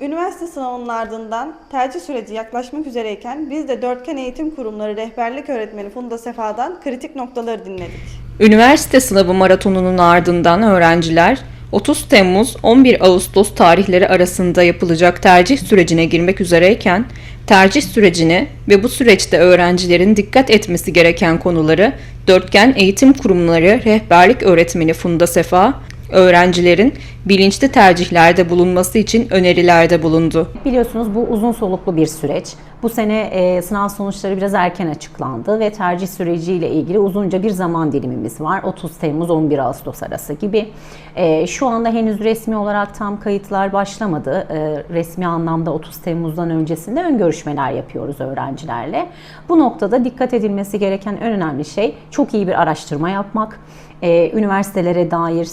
Üniversite sınavının ardından tercih süreci yaklaşmak üzereyken biz de Dörtgen Eğitim Kurumları Rehberlik Öğretmeni Funda Sefa'dan kritik noktaları dinledik. Üniversite sınavı maratonunun ardından öğrenciler 30 Temmuz 11 Ağustos tarihleri arasında yapılacak tercih sürecine girmek üzereyken tercih sürecini ve bu süreçte öğrencilerin dikkat etmesi gereken konuları Dörtgen Eğitim Kurumları Rehberlik Öğretmeni Funda Sefa öğrencilerin bilinçli tercihlerde bulunması için önerilerde bulundu. Biliyorsunuz bu uzun soluklu bir süreç. Bu sene e, sınav sonuçları biraz erken açıklandı ve tercih süreciyle ilgili uzunca bir zaman dilimimiz var. 30 Temmuz 11 Ağustos arası gibi. E, şu anda henüz resmi olarak tam kayıtlar başlamadı. E, resmi anlamda 30 Temmuz'dan öncesinde ön görüşmeler yapıyoruz öğrencilerle. Bu noktada dikkat edilmesi gereken en önemli şey çok iyi bir araştırma yapmak. Ee, üniversitelere dair,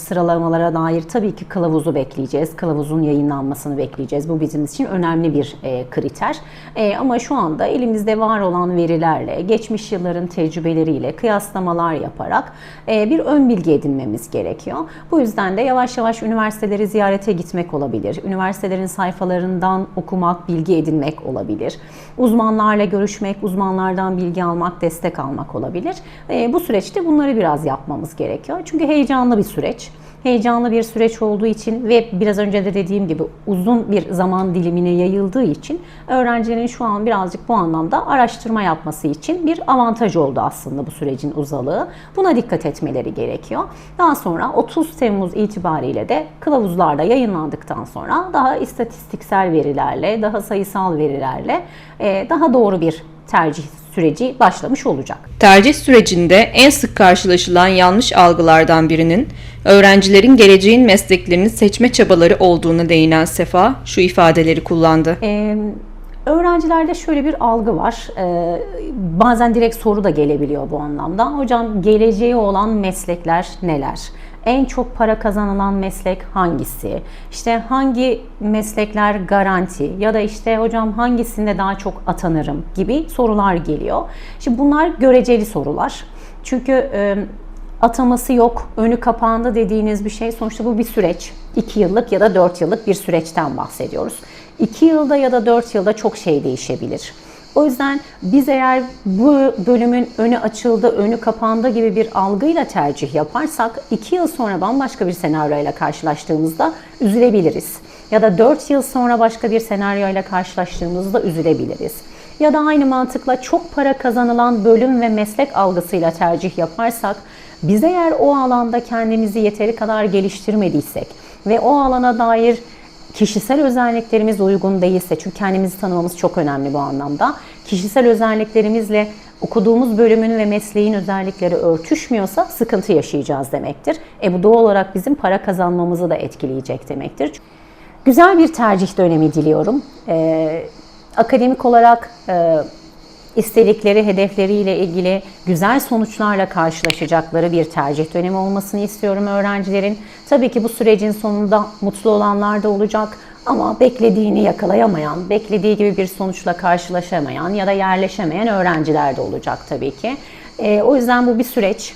sıralamalara dair tabii ki kılavuzu bekleyeceğiz. Kılavuzun yayınlanmasını bekleyeceğiz. Bu bizim için önemli bir e, kriter. E, ama şu anda elimizde var olan verilerle, geçmiş yılların tecrübeleriyle kıyaslamalar yaparak e, bir ön bilgi edinmemiz gerekiyor. Bu yüzden de yavaş yavaş üniversiteleri ziyarete gitmek olabilir. Üniversitelerin sayfalarından okumak, bilgi edinmek olabilir. Uzmanlarla görüşmek, uzmanlardan bilgi almak, destek almak olabilir. E, bu süreçte bunları biraz yapmamız gerekiyor. Çünkü heyecanlı bir süreç. Heyecanlı bir süreç olduğu için ve biraz önce de dediğim gibi uzun bir zaman dilimine yayıldığı için öğrencilerin şu an birazcık bu anlamda araştırma yapması için bir avantaj oldu aslında bu sürecin uzalığı. Buna dikkat etmeleri gerekiyor. Daha sonra 30 Temmuz itibariyle de kılavuzlarda yayınlandıktan sonra daha istatistiksel verilerle, daha sayısal verilerle e, daha doğru bir tercih süreci başlamış olacak. Tercih sürecinde en sık karşılaşılan yanlış algılardan birinin öğrencilerin geleceğin mesleklerini seçme çabaları olduğuna değinen Sefa şu ifadeleri kullandı. Ee, öğrencilerde şöyle bir algı var. Ee, bazen direkt soru da gelebiliyor bu anlamda. Hocam geleceği olan meslekler neler? En çok para kazanılan meslek hangisi? İşte hangi meslekler garanti ya da işte hocam hangisinde daha çok atanırım gibi sorular geliyor. Şimdi bunlar göreceli sorular. Çünkü e, ataması yok, önü kapandı dediğiniz bir şey sonuçta bu bir süreç. 2 yıllık ya da 4 yıllık bir süreçten bahsediyoruz. 2 yılda ya da 4 yılda çok şey değişebilir. O yüzden biz eğer bu bölümün önü açıldı, önü kapandı gibi bir algıyla tercih yaparsak 2 yıl sonra bambaşka bir senaryoyla karşılaştığımızda üzülebiliriz. Ya da 4 yıl sonra başka bir senaryoyla karşılaştığımızda üzülebiliriz. Ya da aynı mantıkla çok para kazanılan bölüm ve meslek algısıyla tercih yaparsak biz eğer o alanda kendimizi yeteri kadar geliştirmediysek ve o alana dair kişisel özelliklerimiz uygun değilse çünkü kendimizi tanımamız çok önemli bu anlamda. Kişisel özelliklerimizle okuduğumuz bölümün ve mesleğin özellikleri örtüşmüyorsa sıkıntı yaşayacağız demektir. E bu doğal olarak bizim para kazanmamızı da etkileyecek demektir. Güzel bir tercih dönemi diliyorum. Ee, akademik olarak e, istedikleri hedefleriyle ilgili güzel sonuçlarla karşılaşacakları bir tercih dönemi olmasını istiyorum öğrencilerin. Tabii ki bu sürecin sonunda mutlu olanlar da olacak ama beklediğini yakalayamayan, beklediği gibi bir sonuçla karşılaşamayan ya da yerleşemeyen öğrenciler de olacak tabii ki. E, o yüzden bu bir süreç.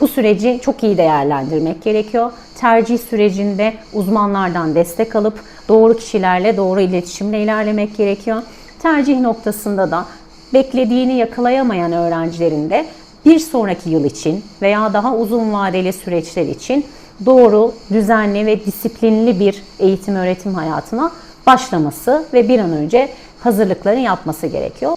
Bu süreci çok iyi değerlendirmek gerekiyor. Tercih sürecinde uzmanlardan destek alıp doğru kişilerle doğru iletişimle ilerlemek gerekiyor. Tercih noktasında da beklediğini yakalayamayan öğrencilerin de bir sonraki yıl için veya daha uzun vadeli süreçler için doğru, düzenli ve disiplinli bir eğitim öğretim hayatına başlaması ve bir an önce hazırlıklarını yapması gerekiyor.